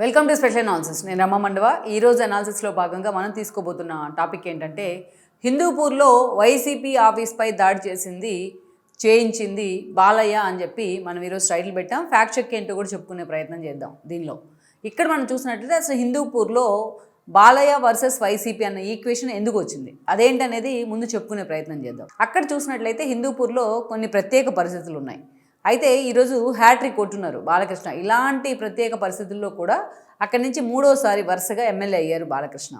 Welcome to special analysis నేను రమ మండవ. ఈ రోజు అనాలిసిస్లో భాగంగా మనం తీసుకోబోతున్న టాపిక్ ఏంటంటే హిందూపూర్లో వైసీపీ ఆఫీస్పై దాడి చేసింది చేయించింది బాలయ్య అని చెప్పి మనం ఈరోజు టైటిల్ పెట్టాం. ఫ్యాక్ట్ చెక్ ఏంటో కూడా చెప్పుకునే ప్రయత్నం చేద్దాం దీనిలో. ఇక్కడ మనం చూసినట్లయితే అసలు హిందూపూర్లో బాలయ్య వర్సెస్ వైసీపీ అన్న ఈక్వేషన్ ఎందుకు వచ్చింది? అదేంటనేది ముందు చెప్పుకునే ప్రయత్నం చేద్దాం. అక్కడ చూసినట్లయితే హిందూపూర్లో కొన్ని ప్రత్యేక పరిస్థితులు ఉన్నాయి. అయితే ఈరోజు హ్యాట్రిక్ కొట్టున్నారు బాలకృష్ణ. ఇలాంటి ప్రత్యేక పరిస్థితుల్లో కూడా అక్కడి నుంచి మూడోసారి వరుసగా ఎమ్మెల్యే అయ్యారు బాలకృష్ణ.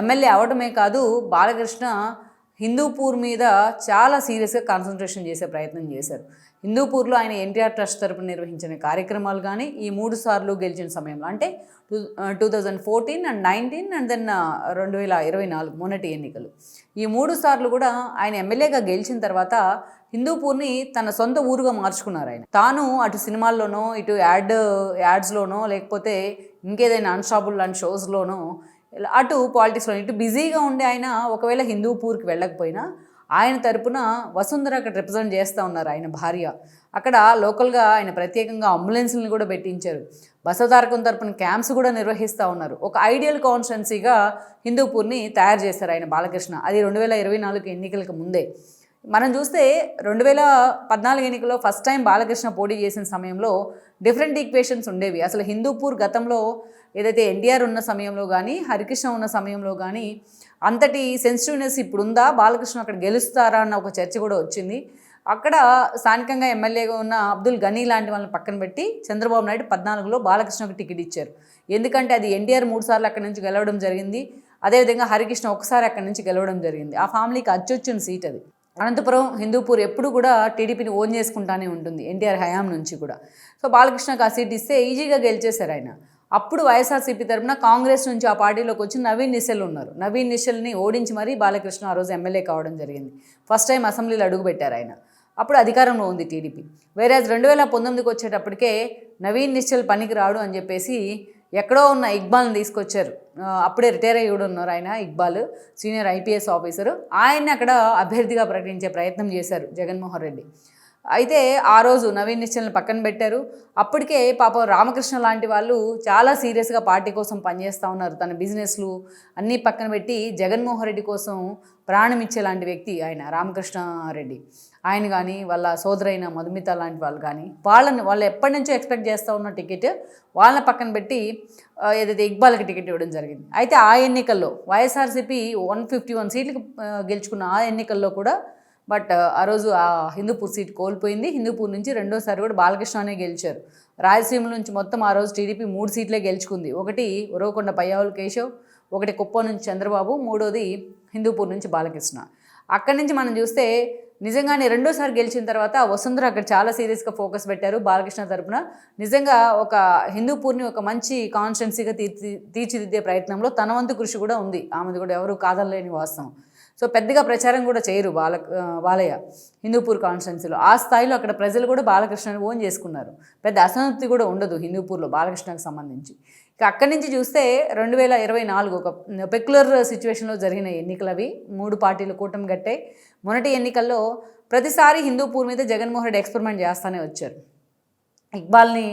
ఎమ్మెల్యే అవడమే కాదు బాలకృష్ణ హిందూపూర్ మీద చాలా సీరియస్గా కాన్సన్ట్రేషన్ చేసే ప్రయత్నం చేశారు. హిందూపూర్లో ఆయన ఎన్టీఆర్ ట్రస్ట్ తరపున నిర్వహించిన కార్యక్రమాలు కానీ ఈ మూడు సార్లు గెలిచిన సమయంలో అంటే two two thousand fourteen and nineteen and then రెండు వేల ఇరవై నాలుగు మొన్నటి ఎన్నికలు. ఈ మూడు సార్లు కూడా ఆయన ఎమ్మెల్యేగా గెలిచిన తర్వాత హిందూపూర్ని తన సొంత ఊరుగా మార్చుకున్నారు ఆయన. తాను అటు సినిమాల్లోనో ఇటు యాడ్ యాడ్స్లోనో లేకపోతే ఇంకేదైనా అన్స్టాపుల్ లాంటి షోస్లోనో అటు పాలిటిక్స్లో ఇటు బిజీగా ఉండే ఆయన ఒకవేళ హిందూపూర్కి వెళ్ళకపోయినా ఆయన తరపున వసుంధర అక్కడ రిప్రజెంట్ చేస్తూ ఉన్నారు ఆయన భార్య. అక్కడ లోకల్గా ఆయన ప్రత్యేకంగా అంబులెన్స్లను కూడా పెట్టించారు. బసవతారకం తరపున క్యాంప్స్ కూడా నిర్వహిస్తూ ఉన్నారు. ఒక ఐడియల్ కాన్స్టెన్సీగా హిందూపూర్ని తయారు చేశారు ఆయన బాలకృష్ణ. అది రెండు వేల ఇరవై నాలుగు ఎన్నికలకు ముందే. మనం చూస్తే రెండు వేల పద్నాలుగు ఎన్నికల్లో ఫస్ట్ టైం బాలకృష్ణ పోటీ చేసిన సమయంలో డిఫరెంట్ ఈక్వేషన్స్ ఉండేవి. అసలు హిందూపూర్ గతంలో ఏదైతే ఎన్టీఆర్ ఉన్న సమయంలో కానీ హరికృష్ణ ఉన్న సమయంలో కానీ అంతటి సెన్సిటివ్నెస్ ఇప్పుడు ఉందా బాలకృష్ణ అక్కడ గెలుస్తారా? అన్న ఒక చర్చ కూడా వచ్చింది. అక్కడ స్థానికంగా ఎమ్మెల్యేగా ఉన్న అబ్దుల్ గనీ లాంటి వాళ్ళని పక్కన పెట్టి చంద్రబాబు నాయుడు పద్నాలుగులో బాలకృష్ణకు టికెట్ ఇచ్చారు. ఎందుకంటే అది ఎన్టీఆర్ మూడు సార్లు అక్కడి నుంచి గెలవడం జరిగింది. అదేవిధంగా హరికృష్ణ ఒకసారి అక్కడి నుంచి గెలవడం జరిగింది. ఆ ఫ్యామిలీకి అచ్చొచ్చిన సీట్ అది. అనంతపురం హిందూపూర్ ఎప్పుడు కూడా టీడీపీని ఓన్ చేసుకుంటానే ఉంటుంది ఎన్టీఆర్ హయాం నుంచి కూడా. సో బాలకృష్ణకు ఆ సీట్ ఇస్తే ఈజీగా గెలిచేశారు ఆయన. అప్పుడు వైఎస్ఆర్సీపీ తరఫున కాంగ్రెస్ నుంచి ఆ పార్టీలోకి వచ్చి నవీన్ నిశల్ ఉన్నారు. నవీన్ నిశల్ని ఓడించి మరీ బాలకృష్ణ ఆ రోజు ఎమ్మెల్యే కావడం జరిగింది. ఫస్ట్ టైం అసెంబ్లీలో అడుగుపెట్టారు ఆయన. అప్పుడు అధికారంలో ఉంది టీడీపీ. వేరే రెండు వేల పంతొమ్మిదికి వచ్చేటప్పటికే నవీన్ నిశ్చల్ పనికి రాడు అని చెప్పేసి ఎక్కడో ఉన్న ఇక్బాల్ని తీసుకొచ్చారు. అప్పుడే రిటైర్ అయ్యి కూడా ఉన్నారు ఆయన ఇక్బాల్ సీనియర్ ఐపీఎస్ ఆఫీసరు. ఆయన్ని అక్కడ అభ్యర్థిగా ప్రకటించే ప్రయత్నం చేశారు జగన్మోహన్ రెడ్డి. అయితే ఆ రోజు నవీన్ నిశ్చలను పక్కన పెట్టారు. అప్పటికే పాపం రామకృష్ణ లాంటి వాళ్ళు చాలా సీరియస్గా పార్టీ కోసం పనిచేస్తూ ఉన్నారు. తన బిజినెస్లు అన్నీ పక్కన పెట్టి జగన్మోహన్ రెడ్డి కోసం ప్రాణం ఇచ్చే లాంటి వ్యక్తి ఆయన రామకృష్ణారెడ్డి ఆయన కానీ వాళ్ళ సోదరైన మధుమిత లాంటి వాళ్ళు కానీ వాళ్ళని వాళ్ళు ఎప్పటి నుంచో ఎక్స్పెక్ట్ చేస్తూ ఉన్న టికెట్ వాళ్ళని పక్కన పెట్టి ఏదైతే ఇక్బాల్కి టికెట్ ఇవ్వడం జరిగింది. అయితే ఆ ఎన్నికల్లో వైఎస్ఆర్సీపీ వన్ ఫిఫ్టీ వన్ సీట్లకు గెలుచుకున్న ఆ ఎన్నికల్లో కూడా బట్ ఆ రోజు ఆ హిందూపూర్ సీట్ కోల్పోయింది. హిందూపూర్ నుంచి రెండోసారి కూడా బాలకృష్ణనే గెలిచారు. రాయలసీమ నుంచి మొత్తం ఆ రోజు టీడీపీ మూడు సీట్లే గెలుచుకుంది. ఒకటి ఉరవకొండ పయ్యావుల కేశవ్ ఒకటి కుప్పం నుంచి చంద్రబాబు మూడోది హిందూపూర్ నుంచి బాలకృష్ణ. అక్కడి నుంచి మనం చూస్తే నిజంగానే రెండోసారి గెలిచిన తర్వాత వసుంధర అక్కడ చాలా సీరియస్గా ఫోకస్ పెట్టారు బాలకృష్ణ తరపున. నిజంగా ఒక హిందూపూర్ని ఒక మంచి కాన్స్టెన్సీగా తీర్చి తీర్చిదిద్దే ప్రయత్నంలో తన వంతు కృషి కూడా ఉంది. ఆమెది కూడా ఎవరు కాదనలేని వాస్తవం. సో పెద్దగా ప్రచారం కూడా చేయరు బాల బాలయ్య హిందూపూర్ కాన్స్టిట్యున్సీలో ఆ స్థాయిలో అక్కడ ప్రజలు కూడా బాలకృష్ణని ఓన్ చేసుకున్నారు. పెద్ద అసంతృప్తి కూడా ఉండదు హిందూపూర్లో బాలకృష్ణకు సంబంధించి. ఇక అక్కడి నుంచి చూస్తే రెండు వేల ఇరవై నాలుగు ఒక పెక్యులర్ సిచ్యువేషన్లో జరిగిన ఎన్నికలు అవి మూడు పార్టీలు కూటమి గట్టే మొదటి ఎన్నికల్లో ప్రతిసారి హిందూపూర్ మీద జగన్మోహన్ రెడ్డి ఎక్స్పెరిమెంట్ చేస్తూనే వచ్చారు. ఇక్బాల్ని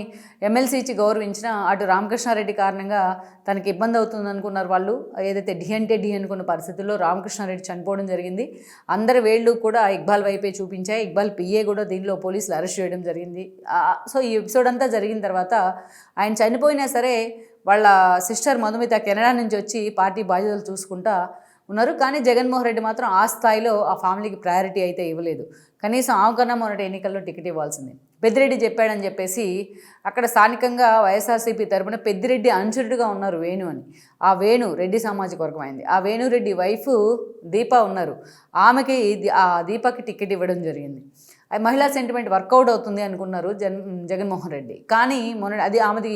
ఎమ్మెల్సీ ఇచ్చి గౌరవించిన అటు రామకృష్ణారెడ్డి కారణంగా తనకి ఇబ్బంది అవుతుంది అనుకున్నారు వాళ్ళు. ఏదైతే డి అంటే డి అనుకున్న పరిస్థితుల్లో రామకృష్ణారెడ్డి చనిపోవడం జరిగింది. అందరి వేళ్ళు కూడా ఇక్బాల్ వైపే చూపించాయి. ఇక్బాల్ పిఏ కూడా దీనిలో పోలీసులు అరెస్ట్ చేయడం జరిగింది. సో ఈ ఎపిసోడ్ అంతా జరిగిన తర్వాత ఆయన చనిపోయినా సరే వాళ్ళ సిస్టర్ మధుమిత కెనడా నుంచి వచ్చి పార్టీ బాధ్యతలు చూసుకుంటా ఉన్నారు. కానీ జగన్మోహన్ రెడ్డి మాత్రం ఆ స్థాయిలో ఆ ఫ్యామిలీకి ప్రయారిటీ అయితే ఇవ్వలేదు. కనీసం ఆమెకన్నా మొన్నటి ఎన్నికల్లో టికెట్ ఇవ్వాల్సింది. పెద్దిరెడ్డి చెప్పాడని చెప్పేసి అక్కడ స్థానికంగా వైఎస్ఆర్సీపీ తరపున పెద్దిరెడ్డి అనుచరుడుగా ఉన్నారు వేణు అని. ఆ వేణు రెడ్డి సామాజిక వర్గం అయింది. ఆ వేణురెడ్డి వైఫ్ దీప ఉన్నారు. ఆమెకి ఆ దీపకి టికెట్ ఇవ్వడం జరిగింది. అది మహిళా సెంటిమెంట్ వర్కౌట్ అవుతుంది అనుకున్నారు జన్ జగన్మోహన్ రెడ్డి. కానీ మొన్న అది ఆమెది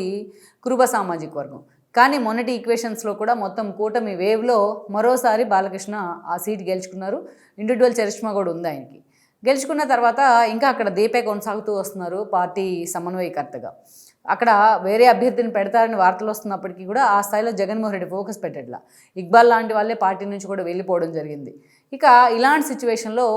కురుబ సామాజిక వర్గం. కానీ మొన్నటి ఈక్వేషన్స్లో కూడా మొత్తం కూటమి వేవ్లో మరోసారి బాలకృష్ణ ఆ సీట్ గెలుచుకున్నారు. ఇండివిజువల్ చరిష్మా కూడా ఉంది ఆయనకి. గెలుచుకున్న తర్వాత ఇంకా అక్కడ దీపే కొనసాగుతూ వస్తున్నారు పార్టీ సమన్వయకర్తగా. అక్కడ వేరే అభ్యర్థిని పెడతారని వార్తలు వస్తున్నప్పటికీ కూడా ఆ స్థాయిలో జగన్మోహన్ రెడ్డి ఫోకస్ పెట్టట్లా. ఇక్బాల్ లాంటి వాళ్ళే పార్టీ నుంచి కూడా వెళ్ళిపోవడం జరిగింది. ఇక ఇలాంటి సిచ్యువేషన్లో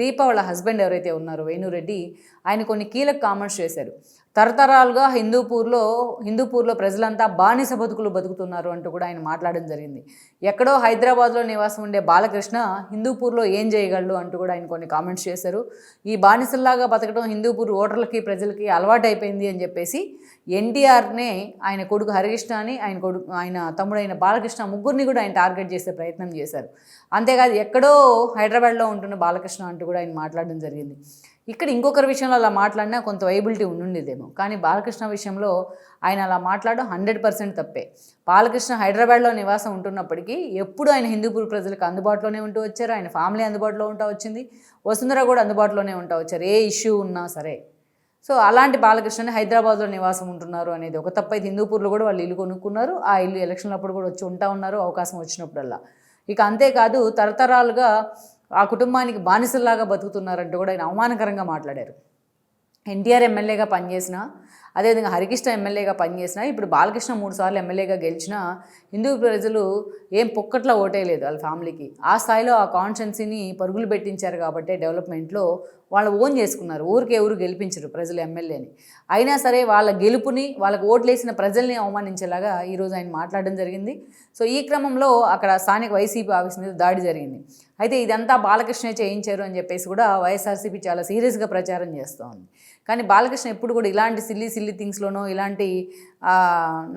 దీప వాళ్ళ హస్బెండ్ ఎవరైతే ఉన్నారో వేణురెడ్డి ఆయన కొన్ని కీలక కామెంట్స్ చేశారు. తరతరాలుగా హిందూపూర్లో హిందూపూర్లో ప్రజలంతా బానిస బతుకులు బతుకుతున్నారు అంటూ కూడా ఆయన మాట్లాడడం జరిగింది. ఎక్కడో హైదరాబాద్లో నివాసం ఉండే బాలకృష్ణ హిందూపూర్లో ఏం చేయగలడు అంటూ కూడా ఆయన కొన్ని కామెంట్స్ చేశారు. ఈ బానిసల్లాగా బతకడం హిందూపూర్ ఓటర్లకి ప్రజలకి అలవాటు అయిపోయింది అని చెప్పేసి ఎన్టీఆర్నే ఆయన కొడుకు హరికృష్ణ అని ఆయన కొడుకు ఆయన తమ్ముడైన బాలకృష్ణ ముగ్గురిని కూడా ఆయన టార్గెట్ చేసే ప్రయత్నం చేశారు. అంతేకాదు ఎక్కడో హైదరాబాద్లో ఉంటున్న బాలకృష్ణ అంటూ కూడా ఆయన మాట్లాడడం జరిగింది. ఇక్కడ ఇంకొకరి విషయంలో అలా మాట్లాడినా కొంత వైబిలిటీ ఉండుండేదేమో. కానీ బాలకృష్ణ విషయంలో ఆయన అలా మాట్లాడడం హండ్రెడ్ పర్సెంట్ తప్పే. బాలకృష్ణ హైదరాబాద్లో నివాసం ఉంటున్నప్పటికీ ఎప్పుడు ఆయన హిందూపూర్ ప్రజలకు అందుబాటులోనే ఉంటూ వచ్చారు. ఆయన ఫ్యామిలీ అందుబాటులో ఉంటా వచ్చింది. వసుంధర కూడా అందుబాటులోనే ఉంటా వచ్చారు. ఏ ఇష్యూ ఉన్నా సరే. సో అలాంటి బాలకృష్ణని హైదరాబాద్లో నివాసం ఉంటున్నారు అనేది ఒక తప్ప. అయితే హిందూపూర్లో కూడా వాళ్ళు ఇల్లు కొనుక్కున్నారు. ఆ ఇల్లు ఎలక్షన్లప్పుడు కూడా వచ్చి ఉంటా ఉన్నారు. అవకాశం వచ్చినప్పుడల్లా. ఇక అంతేకాదు తరతరాలుగా ఆ కుటుంబానికి బానిసల్లాగా బతుకుతున్నారంటూ కూడా ఆయన అవమానకరంగా మాట్లాడారు. ఎన్టీఆర్ ఎమ్మెల్యేగా పనిచేసిన అదేవిధంగా హరికృష్ణ ఎమ్మెల్యేగా పనిచేసిన ఇప్పుడు బాలకృష్ణ మూడు సార్లు ఎమ్మెల్యేగా గెలిచిన హిందూ ప్రజలు ఏం పొక్కట్లో ఓటేయలేదు వాళ్ళ ఫ్యామిలీకి. ఆ స్థాయిలో ఆ కాన్షియన్సీని పరుగులు పెట్టించారు కాబట్టి డెవలప్మెంట్లో వాళ్ళు ఓన్ చేసుకున్నారు. ఊరికే ఊరు గెలిపించరు ప్రజలు ఎమ్మెల్యేని. అయినా సరే వాళ్ళ గెలుపుని వాళ్ళకి ఓట్లేసిన ప్రజల్ని అవమానించేలాగా ఈరోజు ఆయన మాట్లాడడం జరిగింది. సో ఈ క్రమంలో అక్కడ స్థానిక వైసీపీ ఆఫీస్ మీద దాడి జరిగింది. అయితే ఇదంతా బాలకృష్ణ చేయించారు అని చెప్పేసి కూడా వైఎస్ఆర్సీపీ చాలా సీరియస్గా ప్రచారం చేస్తోంది. కానీ బాలకృష్ణ ఎప్పుడు కూడా ఇలాంటి సిల్లీ సిల్లీ థింగ్స్లోనో ఇలాంటి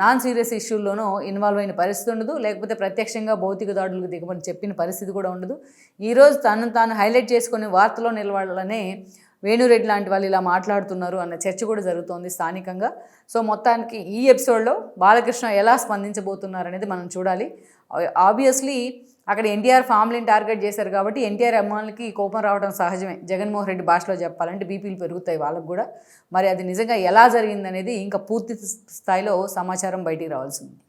నాన్ సీరియస్ ఇష్యూల్లోనో ఇన్వాల్వ్ అయిన పరిస్థితి ఉండదు. లేకపోతే ప్రత్యక్షంగా భౌతిక దాడులకు దిగమని చెప్పిన పరిస్థితి కూడా ఉండదు. ఈరోజు తను తాను హైలైట్ చేసుకుని వార్తలో నిలవాలనే వేణురెడ్డి లాంటి వాళ్ళు ఇలా మాట్లాడుతున్నారు అన్న చర్చ కూడా జరుగుతోంది స్థానికంగా. సో మొత్తానికి ఈ ఎపిసోడ్లో బాలకృష్ణ ఎలా స్పందించబోతున్నారు అనేది మనం చూడాలి. ఆబ్వియస్లీ అక్కడ ఎన్టీఆర్ ఫ్యామిలీని టార్గెట్ చేశారు కాబట్టి ఎన్టీఆర్ అమ్మాయిలకి కోపం రావడం సహజమే. జగన్మోహన్ రెడ్డి భాషలో చెప్పాలంటే బీపీలు పెరుగుతాయి వాళ్ళకు కూడా. మరి అది నిజంగా ఎలా జరిగిందనేది ఇంకా పూర్తి స్థాయిలో సమాచారం బయటికి రావాల్సింది